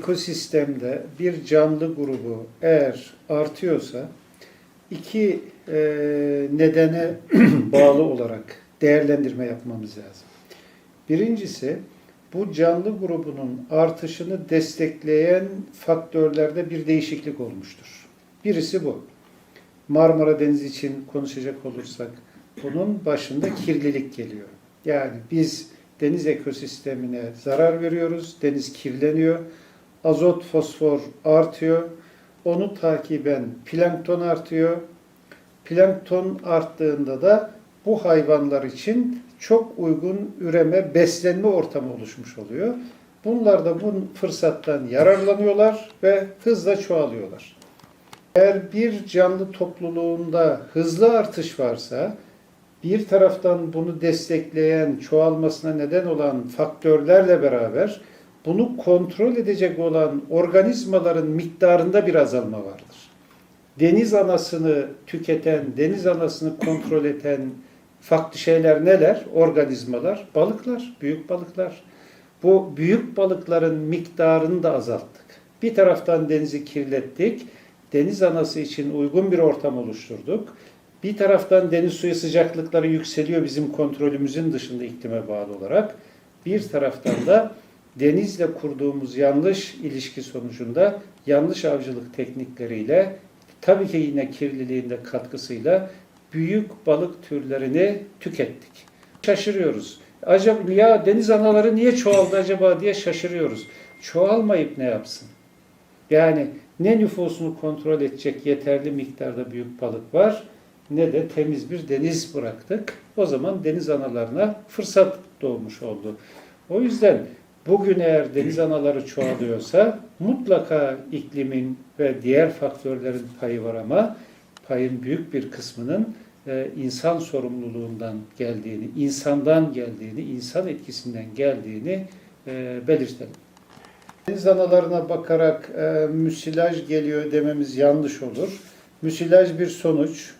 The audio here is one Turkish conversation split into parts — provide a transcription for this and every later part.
ekosistemde bir canlı grubu eğer artıyorsa iki e, nedene bağlı olarak değerlendirme yapmamız lazım. Birincisi bu canlı grubunun artışını destekleyen faktörlerde bir değişiklik olmuştur. Birisi bu. Marmara Denizi için konuşacak olursak bunun başında kirlilik geliyor. Yani biz deniz ekosistemine zarar veriyoruz, deniz kirleniyor, azot, fosfor artıyor, onu takiben plankton artıyor. Plankton arttığında da bu hayvanlar için çok uygun üreme, beslenme ortamı oluşmuş oluyor. Bunlar da bu fırsattan yararlanıyorlar ve hızla çoğalıyorlar. Eğer bir canlı topluluğunda hızlı artış varsa, bir taraftan bunu destekleyen, çoğalmasına neden olan faktörlerle beraber bunu kontrol edecek olan organizmaların miktarında bir azalma vardır. Deniz anasını tüketen, deniz anasını kontrol eden farklı şeyler neler? Organizmalar, balıklar, büyük balıklar. Bu büyük balıkların miktarını da azalttık. Bir taraftan denizi kirlettik, deniz anası için uygun bir ortam oluşturduk. Bir taraftan deniz suyu sıcaklıkları yükseliyor bizim kontrolümüzün dışında iklime bağlı olarak. Bir taraftan da denizle kurduğumuz yanlış ilişki sonucunda yanlış avcılık teknikleriyle tabii ki yine kirliliğin de katkısıyla büyük balık türlerini tükettik. Şaşırıyoruz. Acaba ya deniz anaları niye çoğaldı acaba diye şaşırıyoruz. Çoğalmayıp ne yapsın? Yani ne nüfusunu kontrol edecek yeterli miktarda büyük balık var ne de temiz bir deniz bıraktık. O zaman deniz analarına fırsat doğmuş oldu. O yüzden bugün eğer deniz anaları çoğalıyorsa mutlaka iklimin ve diğer faktörlerin payı var ama payın büyük bir kısmının e, insan sorumluluğundan geldiğini, insandan geldiğini, insan etkisinden geldiğini e, belirtelim. Deniz analarına bakarak e, müsilaj geliyor dememiz yanlış olur. Müsilaj bir sonuç.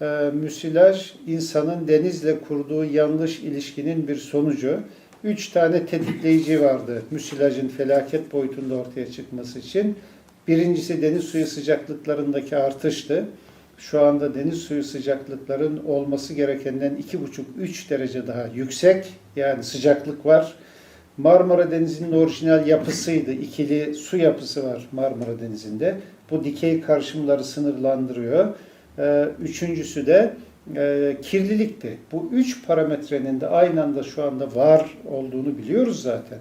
E, müsilaj insanın denizle kurduğu yanlış ilişkinin bir sonucu. Üç tane tetikleyici vardı müsilajın felaket boyutunda ortaya çıkması için. Birincisi deniz suyu sıcaklıklarındaki artıştı. Şu anda deniz suyu sıcaklıkların olması gerekenden 2,5-3 derece daha yüksek. Yani sıcaklık var. Marmara Denizi'nin orijinal yapısıydı. İkili su yapısı var Marmara Denizi'nde. Bu dikey karışımları sınırlandırıyor. Ee, Üçüncüsü de e, kirlilikti. Bu üç parametrenin de aynı anda şu anda var olduğunu biliyoruz zaten.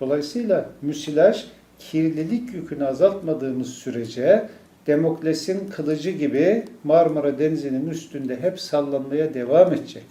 Dolayısıyla müsilaj kirlilik yükünü azaltmadığımız sürece Demokles'in kılıcı gibi Marmara Denizi'nin üstünde hep sallanmaya devam edecek.